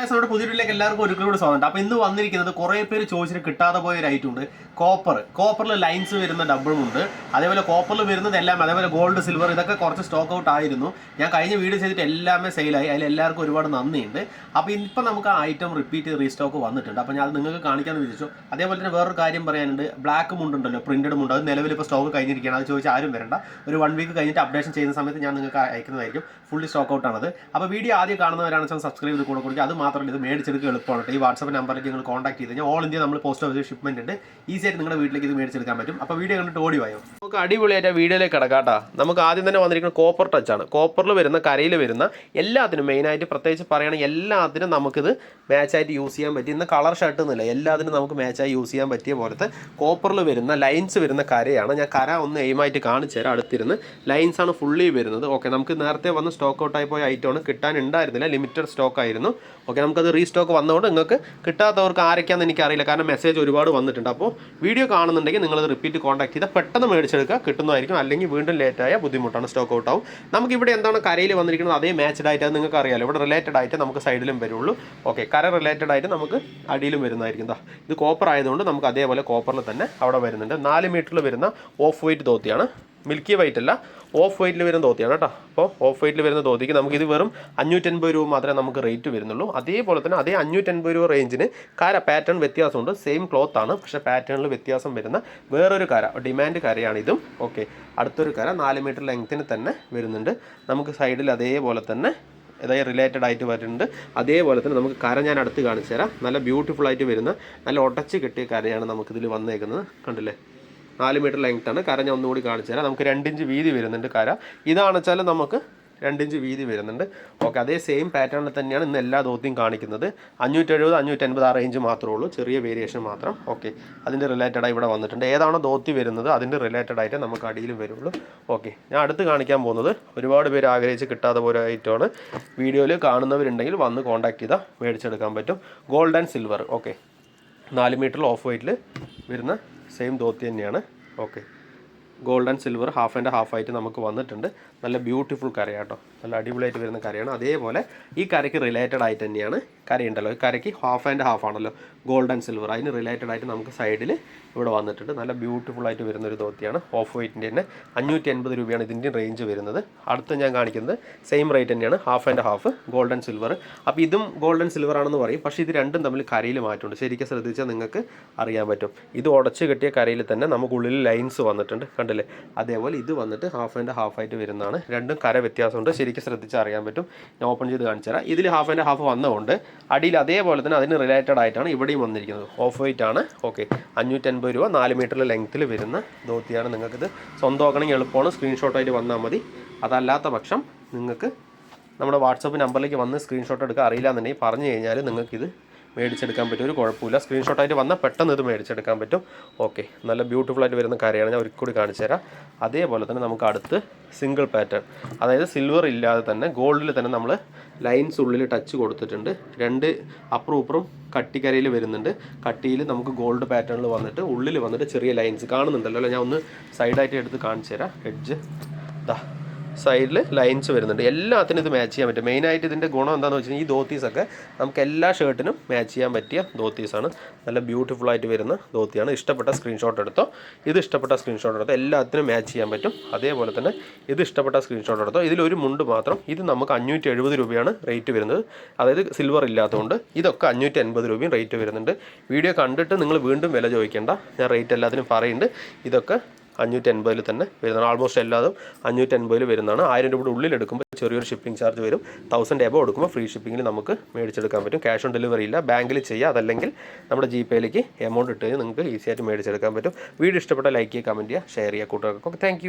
നമ്മുടെ പുതിയ വീട്ടിലേക്ക് എല്ലാവർക്കും ഒരിക്കലും കൂടി സ്വാഗതം. അപ്പോൾ ഇന്ന് വന്നിരിക്കുന്നത് കുറേ പേര് ചോദിച്ചിട്ട് കിട്ടാതെ പോയ ഒരു ഐറ്റം ഉണ്ട്. കോപ്പർ കോപ്പറിൽ ലൈൻസ് വരുന്ന ഡബിളും ഉണ്ട്. അതേപോലെ കോപ്പറിൽ വരുന്നത് എല്ലാം അതേപോലെ ഗോൾഡ് സിൽവർ ഇതൊക്കെ കുറച്ച് സ്റ്റോക്ക് ഔട്ട് ആയിരുന്നു. ഞാൻ കഴിഞ്ഞ വീഡിയോ ചെയ്തിട്ട് എല്ലാമേ സെയിലായി അതിൽ എല്ലാവർക്കും ഒരുപാട് നന്ദിയുണ്ട്. അപ്പോൾ ഇപ്പം നമുക്ക് ആ ഐറ്റം റിപ്പീറ്റ് റീസ്റ്റോക്ക് വന്നിട്ടുണ്ട്. അപ്പോൾ ഞാൻ അത് നിങ്ങൾക്ക് കാണിക്കാമെന്ന് വിചാരിച്ചു. അതേപോലെ തന്നെ വേറൊരു കാര്യം പറയാനുണ്ട്. ബ്ലാക്ക് മുണ്ടുണ്ടല്ലോ പ്രിന്റഡ് മുണ്ട്. അത് നിലവിൽ ഇപ്പോൾ സ്റ്റോക്ക് കഴിഞ്ഞിരിക്കുകയാണ്. അത് ചോദിച്ചാൽ ആരും വരണ്ട. ഒരു വൺ വീക്ക് കഴിഞ്ഞിട്ട് അപ്ഡേഷൻ ചെയ്യുന്ന സമയത്ത് ഞാൻ നിങ്ങൾക്ക് അയക്കുന്നതായിരിക്കും. ഫുള്ളി സ്റ്റോക്ക് ഔട്ടാണത് അപ്പോൾ വീഡിയോ ആദ്യം കാണുന്നവരാണെന്ന് വെച്ചാൽ സബ്സ്ക്രൈബ് ചെയ്ത് കൂടെ കൊടുക്കുക. അത് മാത്രമല്ല ഇത് മേടിച്ചെടുക്കുക എളുപ്പമാണ്. ഈ വാട്സപ്പ് നമ്പറിലേക്ക് നിങ്ങൾ കോൺടാക്ട് ചെയ്ത് കഴിഞ്ഞാൽ ഓൾ ഇന്ത്യ നമ്മൾ പോസ്റ്റ് ഓഫീസ് ഷിപ്മെന്റ് ഉണ്ട്. ഈസി ആയിട്ട് നിങ്ങളുടെ വീട്ടിലേക്ക് ഇത് മേടിച്ചെടുക്കാൻ പറ്റും. അപ്പോൾ വീഡിയോ കണ്ടിട്ട് ഓടി വായോ. നമുക്ക് അടിപൊളിയായിട്ട് വീഡിയോയിലേക്ക് കിടക്കാട്ടാ നമുക്ക് ആദ്യം തന്നെ വന്നിരിക്കുന്ന കോപ്പർ ടച്ച് ആണ്. കോപ്പറിൽ വരുന്ന കരയിൽ വരുന്ന എല്ലാത്തിനും മെയിനായിട്ട് പ്രത്യേകിച്ച് പറയുകയാണെങ്കിൽ എല്ലാത്തിനും നമുക്കിത് മാച്ചായിട്ട് യൂസ് ചെയ്യാൻ പറ്റും. ഇന്ന് കളർ ഷർട്ട് എന്നില്ല എല്ലാത്തിനും നമുക്ക് മാച്ചായി യൂസ് ചെയ്യാൻ പറ്റിയ പോലത്തെ കോപ്പറിൽ വരുന്ന ലൈൻസ് വരുന്ന കരയാണ്. ഞാൻ കര ഒന്ന് എയിമായിട്ട് കാണിച്ചു തരാം അടുത്തിരുന്ന്. ലൈൻസ് ആണ് ഫുള്ളി വരുന്നത്. ഓക്കെ നമുക്ക് നേരത്തെ വന്ന് സ്റ്റോക്ക് ഔട്ടായി പോയ ഐറ്റമാണ് കിട്ടാൻ ഉണ്ടായിരുന്നില്ല. ലിമിറ്റഡ് സ്റ്റോക്ക് ആയിരുന്നു. ഓക്കെ നമുക്കത് റീസ്റ്റോക്ക് വന്നതുകൊണ്ട് നിങ്ങൾക്ക് കിട്ടാത്തവർക്ക് ആരൊക്കെയാണെന്ന് എനിക്കറിയില്ല. കാരണം മെസ്സേജ് ഒരുപാട് വന്നിട്ടുണ്ട്. അപ്പോൾ വീഡിയോ കാണുന്നുണ്ടെങ്കിൽ നിങ്ങളത് റിപ്പീറ്റ് കോൺടാക്ട് ചെയ്താൽ പെട്ടെന്ന് മേടിച്ചെടുക്കുക. കിട്ടുന്നതായിരിക്കും. അല്ലെങ്കിൽ വീണ്ടും ലേറ്റായ ബുദ്ധിമുട്ടാണ്. സ്റ്റോക്ക് ഔട്ട് ആവും. നമുക്ക് ഇവിടെ എന്താണ് കരയിൽ വന്നിരിക്കുന്നത്? അതേ മാച്ച്ഡ് ആയിട്ട് നിങ്ങൾക്ക് അറിയാലോ. ഇവിടെ റിലേറ്റഡ് ആയിട്ട് നമുക്ക് സൈഡിലും വരുള്ളൂ. ഓക്കെ കര റിലേറ്റഡ് ആയിട്ട് നമുക്ക് അടിയിലും വരുന്നതായിരിക്കും. ഇത് കോപ്പർ ആയതുകൊണ്ട് നമുക്ക് അതേപോലെ കോപ്പറിൽ തന്നെ അവിടെ വരുന്നുണ്ട്. നാല് മീറ്ററിൽ വരുന്ന ഓഫ് വൈറ്റ് ധോത്തിയാണ്. മിൽക്കി വൈറ്റ് അല്ല ഓഫ് വൈറ്റിൽ വരുന്ന ധോത്തിയാണ് കേട്ടോ. അപ്പോൾ ഓഫ് വൈറ്റിൽ വരുന്ന ധോത്തിക്ക് നമുക്ക് ഇത് വെറും അഞ്ഞൂറ്റൻപത് രൂപ മാത്രമേ നമുക്ക് റേറ്റ് വരുന്നുള്ളൂ. അതേപോലെ തന്നെ അതേ അഞ്ഞൂറ്റൻപത് രൂപ റേഞ്ചിന് കര പാറ്റേൺ വ്യത്യാസമുണ്ട്. സെയിം ക്ലോത്ത് ആണ്. പക്ഷേ പാറ്റേണിൽ വ്യത്യാസം വരുന്ന വേറൊരു കര ഡിമാൻഡ് കരയാണ് ഇതും ഓക്കെ അടുത്തൊരു കര നാല് മീറ്റർ ലെങ്ത്തിന് തന്നെ വരുന്നുണ്ട്. നമുക്ക് സൈഡിൽ അതേപോലെ തന്നെ അതായത് റിലേറ്റഡ് ആയിട്ട് വരുന്നുണ്ട്. അതേപോലെ തന്നെ നമുക്ക് കര ഞാൻ അടുത്ത് കാണിച്ചു തരാം. നല്ല ബ്യൂട്ടിഫുൾ ആയിട്ട് വരുന്ന നല്ല ഒടച്ച് കിട്ടിയ കരയാണ് നമുക്കിതിൽ വന്നേക്കുന്നത്. കണ്ടില്ലേ? നാല് മീറ്റർ ലെങ്ത് ആണ്. കര ഞാൻ ഒന്നുകൂടി കാണിച്ചു തരാം. നമുക്ക് രണ്ടിഞ്ച് വീതി വരുന്നുണ്ട് കര. ഇതാണ് വെച്ചാൽ നമുക്ക് രണ്ടിഞ്ച് വീതി വരുന്നുണ്ട്. ഓക്കെ അതേ സെയിം പാറ്റേണിൽ തന്നെയാണ് ഇന്ന് എല്ലാ ധോത്തിയും കാണിക്കുന്നത്. അഞ്ഞൂറ്റി എഴുപത് അഞ്ഞൂറ്റൻപത് ആ റേഞ്ച് മാത്രമേ ഉള്ളൂ. ചെറിയ വേരിയേഷൻ മാത്രം. ഓക്കെ അതിന്റെ റിലേറ്റഡായി ഇവിടെ വന്നിട്ടുണ്ട്. ഏതാണോ ദോത്തി വരുന്നത് അതിന്റെ റിലേറ്റഡ് ആയിട്ട് നമുക്ക് അടിയിലും വരുള്ളൂ. ഓക്കെ ഞാൻ അടുത്ത് കാണിക്കാൻ പോകുന്നത് ഒരുപാട് പേര് ആഗ്രഹിച്ച് കിട്ടാതെ പോലെ ഐറ്റമാണ് വീഡിയോയിൽ കാണുന്നവരുണ്ടെങ്കിൽ വന്ന് കോൺടാക്ട് ചെയ്താൽ മേടിച്ചെടുക്കാൻ പറ്റും. ഗോൾഡ് ആൻഡ് സിൽവർ ഓക്കെ നാല് മീറ്റർ ഓഫ് വൈറ്റിൽ വരുന്ന സെയിം ധോത്തി തന്നെയാണ്. Okay gold and silver half and half ആയിട്ട് നമുക്ക് വന്നിട്ടുണ്ട്. നല്ല ബ്യൂട്ടിഫുൾ കറിയാട്ടോ നല്ല അടിപൊളിയായിട്ട് വരുന്ന കറിയാണ് അതേപോലെ ഈ കറിക്ക് റിലേറ്റഡ് ആയിട്ട് തന്നെയാണ് കരയുണ്ടല്ലോ. ഈ കരയ്ക്ക് ഹാഫ് ആൻഡ് ഹാഫ് ആണല്ലോ. ഗോൾഡ് ആൻഡ് സിൽവർ അതിന് റിലേറ്റഡ് ആയിട്ട് നമുക്ക് സൈഡിൽ ഇവിടെ വന്നിട്ടുണ്ട്. നല്ല ബ്യൂട്ടിഫുൾ ആയിട്ട് വരുന്ന ഒരു ധോത്തിയാണ് ഓഫ് വൈറ്റിന്റെ തന്നെ. അഞ്ഞൂറ്റി എൺപത് രൂപയാണ് ഇതിന്റെ റേഞ്ച് വരുന്നത്. അടുത്ത് ഞാൻ കാണിക്കുന്നത് സെയിം റേറ്റ് തന്നെയാണ്. Half and half gold and silver അപ്പോൾ ഇതും ഗോൾഡ് ആൻഡ് സിൽവർ ആണെന്ന് പറയും. പക്ഷേ ഇത് രണ്ടും തമ്മിൽ കരയിൽ മാറ്റമുണ്ട്. ശരിക്കും ശ്രദ്ധിച്ചാൽ നിങ്ങൾക്ക് അറിയാൻ പറ്റും. ഇത് ഉടച്ച് കെട്ടിയ കരയിൽ തന്നെ നമുക്കുള്ളിൽ ലൈൻസ് വന്നിട്ടുണ്ട്. കണ്ടില്ലേ? അതേപോലെ ഇത് വന്നിട്ട് ഹാഫ് ആൻഡ് ഹാഫ് ആയിട്ട് വരുന്നതാണ്. രണ്ടും കര വ്യത്യാസമുണ്ട്. ശരിക്കും ശ്രദ്ധിച്ചാൽ അറിയാൻ പറ്റും. ഞാൻ ഓപ്പൺ ചെയ്ത് കാണിച്ചു തരാം ഇതിൽ ഹാഫ് ആൻഡ് ഹാഫ് വന്നതുകൊണ്ട് അടിയിൽ അതേപോലെ തന്നെ അതിന് റിലേറ്റഡ് ആയിട്ടാണ് ഇവിടെയും വന്നിരിക്കുന്നത്. ഓഫ് വൈറ്റ് ആണ്. ഓക്കെ അഞ്ഞൂറ്റൻപത് രൂപ നാല് മീറ്ററിൽ ലെങ്ത്തിൽ വരുന്ന ധോത്തിയാണ് നിങ്ങൾക്കിത്. സ്വന്തമാക്കണമെങ്കിൽ എളുപ്പമാണ്. സ്ക്രീൻഷോട്ടായിട്ട് വന്നാൽ മതി. അതല്ലാത്ത പക്ഷം നിങ്ങൾക്ക് നമ്മുടെ വാട്സപ്പ് നമ്പറിലേക്ക് വന്ന് സ്ക്രീൻഷോട്ട് എടുക്കുക അറിയില്ല എന്നുണ്ടെങ്കിൽ പറഞ്ഞു കഴിഞ്ഞാൽ നിങ്ങൾക്കിത് മേടിച്ചെടുക്കാൻ പറ്റും. ഒരു കുഴപ്പമില്ല. സ്ക്രീൻഷോട്ടായിട്ട് വന്നാൽ പെട്ടെന്ന് ഇത് മേടിച്ചെടുക്കാൻ പറ്റും. ഓക്കെ നല്ല ബ്യൂട്ടിഫുൾ ആയിട്ട് വരുന്ന കാര്യമാണ്. ഞാൻ ഒരിക്കൽ കൂടി കാണിച്ചു തരാം. അതേപോലെ തന്നെ നമുക്ക് അടുത്ത് സിംഗിൾ പാറ്റേൺ അതായത് സിൽവർ ഇല്ലാതെ തന്നെ ഗോൾഡിൽ തന്നെ നമ്മൾ ലൈൻസ് ഉള്ളിൽ ടച്ച് കൊടുത്തിട്ടുണ്ട്. രണ്ട് അപ്പുറം ഇപ്പുറം കട്ടിക്കരയിൽ വരുന്നുണ്ട്. കട്ടിയിൽ നമുക്ക് ഗോൾഡ് പാറ്റേണിൽ വന്നിട്ട് ഉള്ളിൽ വന്നിട്ട് ചെറിയ ലൈൻസ് കാണുന്നുണ്ടല്ലോ ഞാൻ ഒന്ന് സൈഡായിട്ട് എടുത്ത് കാണിച്ചു തരാം എഡ്ജ് ദാ. സൈഡിൽ ലൈൻസ് വരുന്നുണ്ട്. എല്ലാത്തിനും ഇത് മാച്ച് ചെയ്യാൻ പറ്റും. മെയിനായിട്ട് ഇതിന്റെ ഗുണം എന്താണെന്ന് വെച്ച് കഴിഞ്ഞാൽ ഈ ധോത്തീസൊക്കെ നമുക്ക് എല്ലാ ഷർട്ടിനും മാച്ച് ചെയ്യാൻ പറ്റിയ ധോത്തീസാണ് നല്ല ബ്യൂട്ടിഫുൾ ആയിട്ട് വരുന്ന ധോത്തിയാണ്. ഇഷ്ടപ്പെട്ട സ്ക്രീൻഷോട്ട് എടുത്തോ ഇത് ഇഷ്ടപ്പെട്ട സ്ക്രീൻഷോട്ട് എടുത്തോ എല്ലാത്തിനും മാച്ച് ചെയ്യാൻ പറ്റും. അതേപോലെ തന്നെ ഇത് ഇഷ്ടപ്പെട്ട സ്ക്രീൻഷോട്ട് എടുത്തോ ഇതിലൊരു മുണ്ട് മാത്രം. ഇത് നമുക്ക് അഞ്ഞൂറ്റി എഴുപത് രൂപയാണ് റേറ്റ് വരുന്നത്. അതായത് സിൽവർ ഇല്ലാത്തതുകൊണ്ട് ഇതൊക്കെ അഞ്ഞൂറ്റി അൻപത് രൂപയും റേറ്റ് വരുന്നുണ്ട്. വീഡിയോ കണ്ടിട്ട് നിങ്ങൾ വീണ്ടും വില ചോദിക്കേണ്ട. ഞാൻ റേറ്റ് എല്ലാത്തിനും പറയുന്നുണ്ട്. ഇതൊക്കെ അഞ്ഞൂറ്റി എൺപതിൽ തന്നെ വരുന്നതാണ്. ആൾമോസ്റ്റ് എല്ലാതും അഞ്ഞൂറ്റി എൺപതിൽ വരുന്നതാണ്. ആയിരം രൂപയുടെ ഉള്ളിൽ എടുക്കുമ്പോൾ ചെറിയൊരു ഷിപ്പിംഗ് ചാർജ് വരും. തൗസൻഡ് എബോ എടുക്കുമ്പോൾ ഫ്രീ ഷിപ്പിങ്ങിൽ നമുക്ക് മേടിച്ചെടുക്കാൻ പറ്റും. ക്യാഷ് ഓൺ ഡെലിവറി ഇല്ല. ബാങ്കിൽ ചെയ്യുക അതല്ലെങ്കിൽ നമ്മുടെ ജി പേയിലേക്ക് എമൗണ്ട് ഇട്ട് നിങ്ങൾക്ക് ഈസിയായിട്ട് മേടിച്ചെടുക്കാൻ പറ്റും. വീഡിയോ ഇഷ്ടപ്പെട്ട ലൈക്ക് ചെയ്യുക കമന്റ് ചെയ്യുക ഷെയർ ചെയ്യുക കൂട്ടുകാർക്കൊക്കെ താങ്ക്